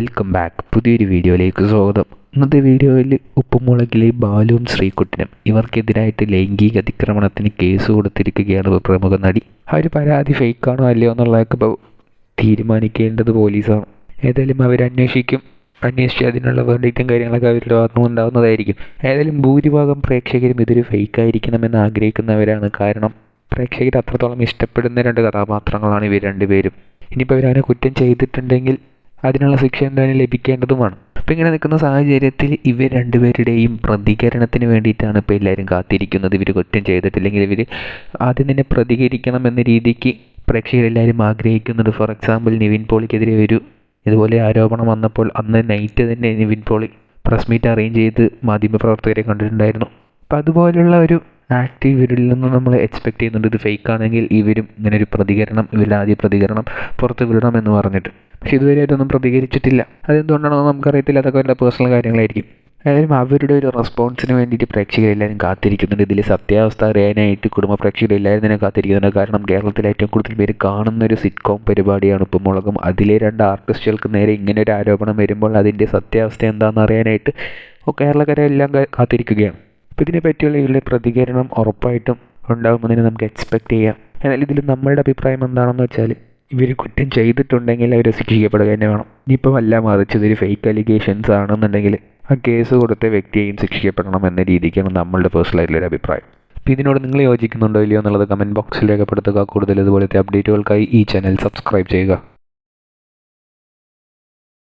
Welcome back പുതിയൊരു വീഡിയോയിലേക്ക് സ്വാഗതം. ഇന്നത്തെ വീഡിയോയിൽ ഉപ്പുമുളകിലെ ബാലുവും ശ്രീകുട്ടനും ഇവർക്കെതിരായിട്ട് ലൈംഗിക അതിക്രമണത്തിന് കേസ് കൊടുത്തിരിക്കുകയാണ് പ്രമുഖ നടി. ആ ഒരു പരാതി ഫേക്കാണോ അല്ലയോ എന്നുള്ളതൊക്കെ ഇപ്പോൾ തീരുമാനിക്കേണ്ടത് പോലീസാണ്. ഏതായാലും അവരന്വേഷിക്കും അന്വേഷിച്ച് അതിനുള്ള വേണ്ടിയിട്ടും കാര്യങ്ങളൊക്കെ അവരുടെ ഭാഗത്തുനിന്ന് ഉണ്ടാകുന്നതായിരിക്കും ഏതായാലും ഭൂരിഭാഗം പ്രേക്ഷകരും ഇതൊരു ഫേക്കായിരിക്കണമെന്ന് ആഗ്രഹിക്കുന്നവരാണ്. കാരണം പ്രേക്ഷകർ അത്രത്തോളം ഇഷ്ടപ്പെടുന്ന രണ്ട് കഥാപാത്രങ്ങളാണ് ഇവർ രണ്ടുപേരും. ഇനിയിപ്പോൾ അവരവനെ കുറ്റം ചെയ്തിട്ടുണ്ടെങ്കിൽ അതിനുള്ള ശിക്ഷ എന്തായാലും ലഭിക്കേണ്ടതുമാണ്. അപ്പോൾ ഇങ്ങനെ നിൽക്കുന്ന സാഹചര്യത്തിൽ ഇവർ രണ്ടുപേരുടെയും പ്രതികരണത്തിന് വേണ്ടിയിട്ടാണ് ഇപ്പോൾ എല്ലാവരും കാത്തിരിക്കുന്നത്. ഇവർ കുറ്റം ചെയ്തിട്ടില്ലെങ്കിൽ ഇവർ ആദ്യം തന്നെ പ്രതികരിക്കണം എന്ന രീതിക്ക് പ്രേക്ഷകരെല്ലാവരും ആഗ്രഹിക്കുന്നുണ്ട് ഫോർ എക്സാമ്പിൾ നിവിൻ പോളിക്കെതിരെ ഒരു ഇതുപോലെ ആരോപണം വന്നപ്പോൾ അന്ന് നൈറ്റ് തന്നെ Nivin Pauly press meet arrange ചെയ്ത് മാധ്യമപ്രവർത്തകരെ കണ്ടിട്ടുണ്ടായിരുന്നു. അപ്പം അതുപോലുള്ള ഒരു ആക്ട് ഇവരിൽ നിന്ന് നമ്മൾ എക്സ്പെക്ട് ചെയ്യുന്നുണ്ട്. ഇത് ഫേക്ക് ആണെങ്കിൽ ഇവരും ഇങ്ങനെ ഒരു പ്രതികരണം ഇവരുടെ ആദ്യ പ്രതികരണം പുറത്ത് വിടണം എന്ന് പറഞ്ഞിട്ട്. പക്ഷെ ഇതുവരെ ഇതൊന്നും പ്രതികരിച്ചിട്ടില്ല. അതെന്തുകൊണ്ടാണെന്ന് നമുക്കറിയത്തില്ല. അതൊക്കെ അവരുടെ പേഴ്സണൽ കാര്യങ്ങളായിരിക്കും. ഏതായാലും അവരുടെ ഒരു റെസ്പോൺസിന് വേണ്ടിയിട്ട് പ്രേക്ഷകരെല്ലാവരും കാത്തിരിക്കുന്നുണ്ട്. ഇതിൽ സത്യാവസ്ഥ അറിയാനായിട്ട് കുടുംബ പ്രേക്ഷകരെല്ലാവരും തന്നെ കാത്തിരിക്കുന്നുണ്ട്. കാരണം കേരളത്തിൽ ഏറ്റവും കൂടുതൽ പേര് കാണുന്ന ഒരു സിറ്റ്കോം പരിപാടിയാണ് ഉപ്പുമുളകും അതിലെ രണ്ട് ആർട്ടിസ്റ്റുകൾക്ക് നേരെ ഇങ്ങനെ ഒരു ആരോപണം വരുമ്പോൾ അതിന്റെ സത്യാവസ്ഥ എന്താണെന്ന് അറിയാനായിട്ട് കേരളക്കാരെല്ലാം കാത്തിരിക്കുകയാണ്. അപ്പോൾ ഇതിനെ പറ്റിയുള്ള ഇവരുടെ പ്രതികരണം ഉറപ്പായിട്ടും ഉണ്ടാകുമെന്ന് നമുക്ക് എക്സ്പെക്റ്റ് ചെയ്യാം. എന്നാൽ ഇതിൽ നമ്മളുടെ അഭിപ്രായം എന്താണെന്ന് വെച്ചാൽ ഇവർ കുറ്റം ചെയ്തിട്ടുണ്ടെങ്കിൽ അവർ ശിക്ഷിക്കപ്പെടുക തന്നെ വേണം. ഇനിയിപ്പോൾ അല്ല മറിച്ചത് ഒരു ഫേക്ക് അലിഗേഷൻസ് ആണെന്നുണ്ടെങ്കിൽ ആ കേസ് കൊടുത്ത വ്യക്തിയെയും ശിക്ഷിക്കപ്പെടണം എന്ന രീതിക്കാണ് നമ്മളുടെ പേഴ്സണലായിട്ടുള്ള ഒരു അഭിപ്രായം. അപ്പോൾ ഇതിനോട് നിങ്ങൾ യോജിക്കുന്നുണ്ടോ ഇല്ലയോ എന്നുള്ളത് കമന്റ് ബോക്സിൽ രേഖപ്പെടുത്തുക. കൂടുതൽ ഇതുപോലത്തെ അപ്ഡേറ്റുകൾക്കായി ഈ ചാനൽ സബ്സ്ക്രൈബ് ചെയ്യുക.